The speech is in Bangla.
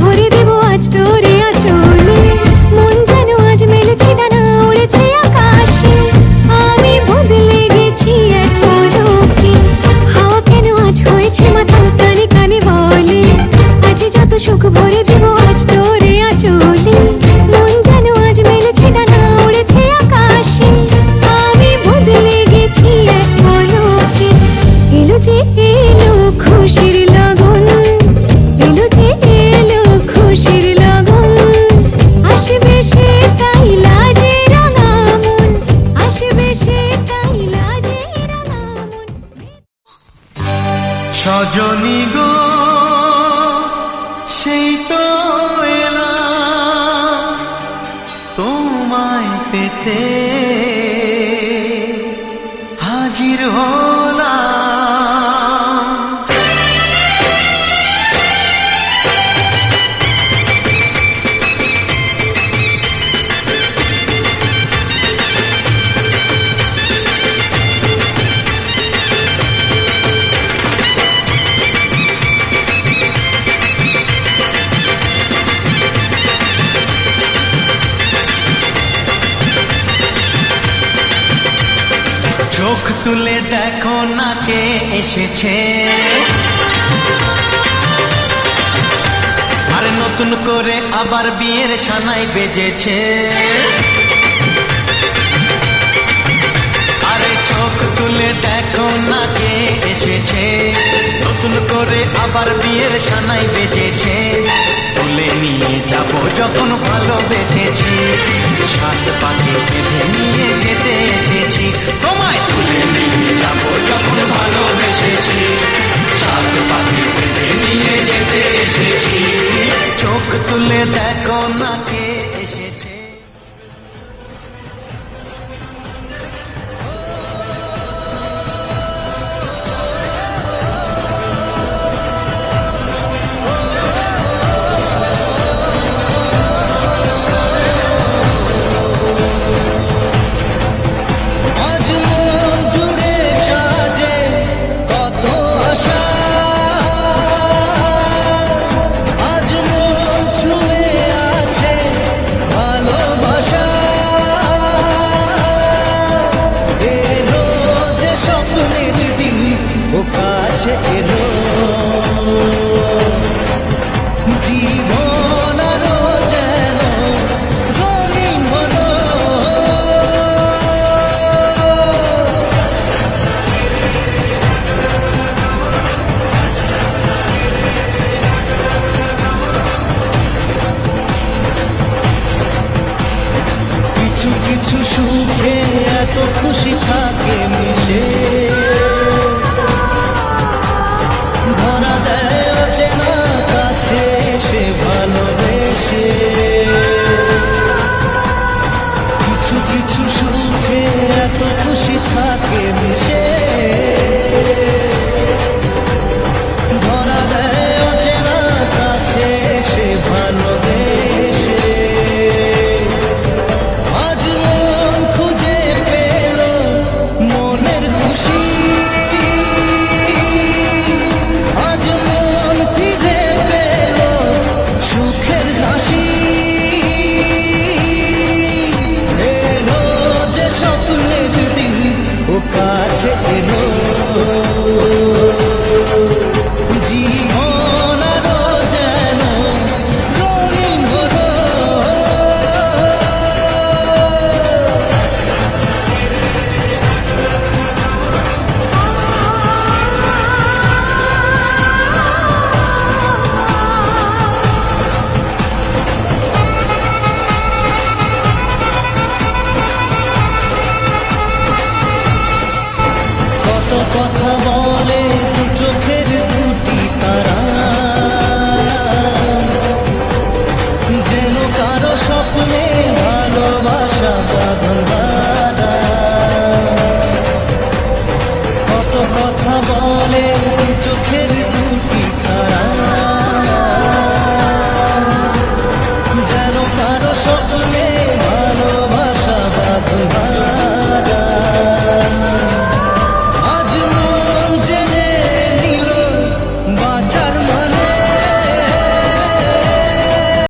ভরে দেব আজ তোরে আচলে। মন যেন আজ মেলেছে ডানা উড়েছে আকাশে। আমি বদলে গেছি এক পলকে হাওয়া কেন আজ হয়েছে মাথাল তালে কানে বলে? আজ যত সুখ ভরে দেব আজ তোরে আচলে। মন যেন আজ মেলেছে ডানা উড়েছে আকাশে। আমি বদলে গেছি এক পলকে। এলো যে এলো খুশির রজনী গো সেই তো এলাম তোমায় পেতে। হাজির হয় তুলে দেখো নাচে এসেছে। আর নতুন করে আবার বিয়ের সানাই বেজেছে। আরে চোখ তুলে দেখো নাচে এসেছে। নতুন করে আবার বিয়ের সানাই বেজেছে। তুলে নিয়ে যাব যখন ভালোবেসেছি। সাত পাখি নিয়ে যেতে থাকে মিশে। ধরা দেয় কাছে সে ভালোবেসে। কিছু কিছু সুখে এত খুশি থাকে কত কথা বল।